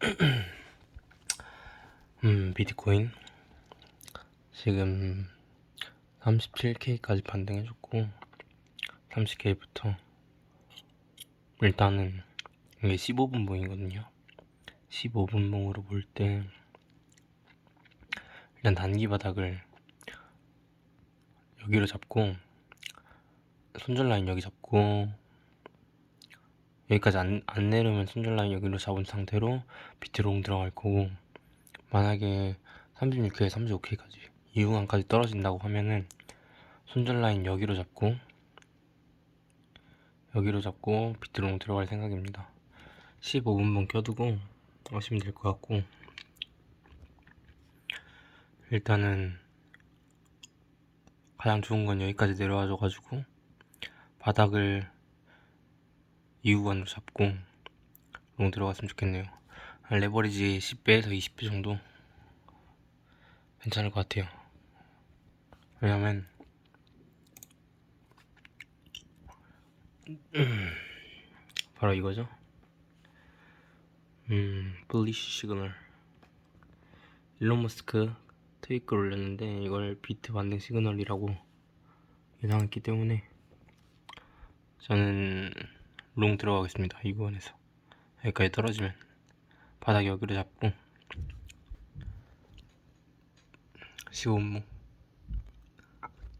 음, 비트코인 지금 37K까지 반등해줬고 30K부터 일단은 이게 15분 봉이거든요. 15분 봉으로 볼 때 일단 단기 바닥을 여기로 잡고 손절 라인 여기 잡고 여기까지 안, 안 내려면 손절 라인 여기로 잡은 상태로 비트롱 들어갈 거고 만약에 36K, 35K까지 이후간까지 떨어진다고 하면은 손절 라인 여기로 잡고 여기로 잡고 비트롱 들어갈 생각입니다. 15분만 껴두고 하시면 될 것 같고 일단은 가장 좋은 건 여기까지 내려와 줘가지고 바닥을 이후간으로 잡고 롱 들어갔으면 좋겠네요. 레버리지 10배에서 20배 정도 괜찮을 것 같아요. 왜냐면 바로 이거죠. 음, 블리시 시그널. 일론 머스크 트윗글 올렸는데 이걸 비트 반등 시그널이라고 예상했기 때문에 저는 롱 들어가겠습니다. 이 구간에서. 여기까지 떨어지면 바닥 여기로 잡고. 15분